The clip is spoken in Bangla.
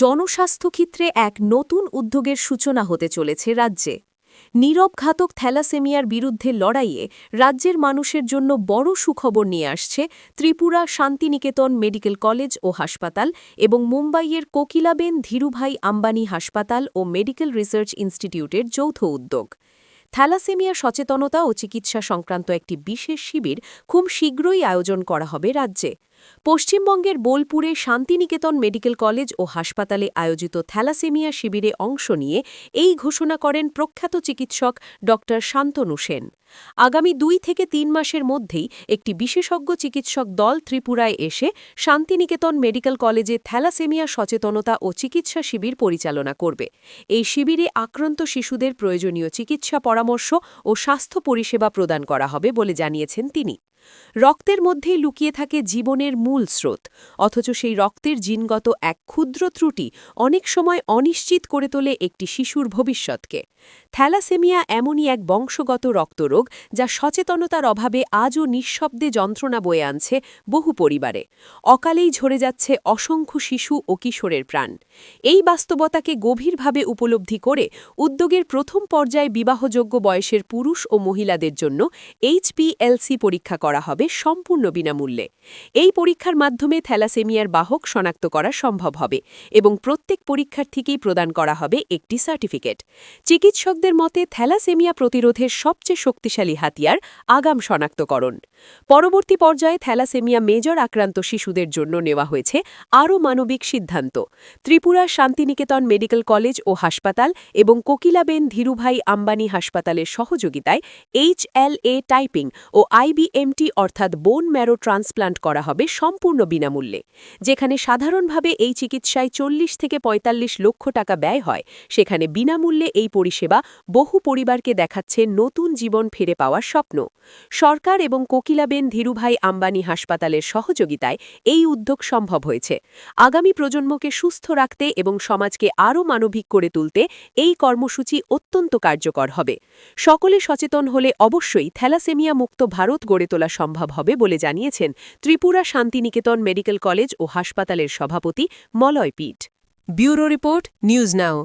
জনস্বাস্থ্য ক্ষেত্রে এক নতুন উদ্যোগের সূচনা হতে চলেছে রাজ্যে। নীরব ঘাতক থ্যালাসেমিয়ার বিরুদ্ধে লড়াইয়ে রাজ্যের মানুষের জন্য বড় সুখবর নিয়ে আসছে ত্রিপুরা শান্তিনিকেতন মেডিকেল কলেজ ও হাসপাতাল এবং মুম্বাইয়ের কোকিলাবেন ধীরুভাই আম্বানি হাসপাতাল ও মেডিকেল রিসার্চ ইনস্টিটিউটের যৌথ উদ্যোগ। থ্যালাসেমিয়া সচেতনতা ও চিকিৎসা সংক্রান্ত একটি বিশেষ শিবির খুব শীঘ্রই আয়োজন করা হবে রাজ্যে। পশ্চিমবঙ্গের বোলপুরে শান্তিনিকেতন মেডিকেল কলেজ ও হাসপাতালে আয়োজিত থ্যালাসেমিয়া শিবিরে অংশ নিয়ে এই ঘোষণা করেন প্রখ্যাত চিকিৎসক ড শান্তনু সেন। আগামী দুই থেকে তিন মাসের মধ্যেই একটি বিশেষজ্ঞ চিকিৎসক দল ত্রিপুরায় এসে শান্তিনিকেতন মেডিকেল কলেজে থ্যালাসেমিয়া সচেতনতা ও চিকিৎসা শিবির পরিচালনা করবে। এই শিবিরে আক্রান্ত শিশুদের প্রয়োজনীয় চিকিৎসা পরামর্শ ও স্বাস্থ্য পরিষেবা প্রদান করা হবে বলে জানিয়েছেন তিনি। রক্তের মধ্যেই লুকিয়ে থাকে জীবনের মূল স্রোত, অথচ সেই রক্তের জিনগত এক ক্ষুদ্র ত্রুটি অনেক সময় অনিশ্চিত করে তোলে একটি শিশুর ভবিষ্যৎকে। থ্যালাসেমিয়া এমনই এক বংশগত রক্তরোগ যা সচেতনতার অভাবে আজও নিঃশব্দে যন্ত্রণা বয়ে আনছে বহু পরিবারে। অকালেই ঝরে যাচ্ছে অসংখ্য শিশু ও কিশোরের প্রাণ। এই বাস্তবতাকে গভীরভাবে উপলব্ধি করে উদ্যোগের প্রথম পর্যায়ে বিবাহযোগ্য বয়সের পুরুষ ও মহিলাদের জন্য এইচপিএলসি পরীক্ষা করা হবে সম্পূর্ণ বিনামূল্যে। এই পরীক্ষার মাধ্যমে থ্যালাসেমিয়ার বাহক শনাক্ত করা সম্ভব হবে এবং প্রত্যেক পরীক্ষার্থীকেই প্রদান করা হবে একটি সার্টিফিকেট। চিকিৎসকদের মতে, থ্যালাসেমিয়া প্রতিরোধের সবচেয়ে শক্তিশালী হাতিয়ার আগাম শনাক্তকরণ। পরবর্তী পর্যায়ে থ্যালাসেমিয়া মেজর আক্রান্ত শিশুদের জন্য নেওয়া হয়েছে আরও মানবিক সিদ্ধান্ত। ত্রিপুরা শান্তিনিকেতন মেডিকেল কলেজ ও হাসপাতাল এবং কোকিলাবেন ধীরুভাই আম্বানি হাসপাতালের সহযোগিতায় এইচএলএ টাইপিং ও আইবিএমটি অর্থাৎ বোন ম্যারো ট্রান্সপ্লান্ট করা হবে সম্পূর্ণ বিনামূল্যে, যেখানে সাধারণভাবে এই চিকিৎসায় চল্লিশ থেকে ৪৫ লক্ষ টাকা ব্যয় হয়। সেখানে বিনামূল্যে এই পরিষেবা বহু পরিবারকে দেখাচ্ছে নতুন জীবন ফিরে পাওয়ার স্বপ্ন। সরকার এবং কোকিলাবেন ধীরুভাই আম্বানি হাসপাতালের সহযোগিতায় এই উদ্যোগ সম্ভব হয়েছে। আগামী প্রজন্মকে সুস্থ রাখতে এবং সমাজকে আরও মানবিক করে তুলতে এই কর্মসূচি অত্যন্ত কার্যকর হবে। সকলে সচেতন হলে অবশ্যই থ্যালাসেমিয়া মুক্ত ভারত গড়ে তোলা সম্ভব হবে বলে জানিয়েছেন ত্রিপুরা শান্তিনিকেতন মেডিকেল কলেজ ও হাসপাতালের সভাপতি মলয় পিঠ। Bureau report, news now.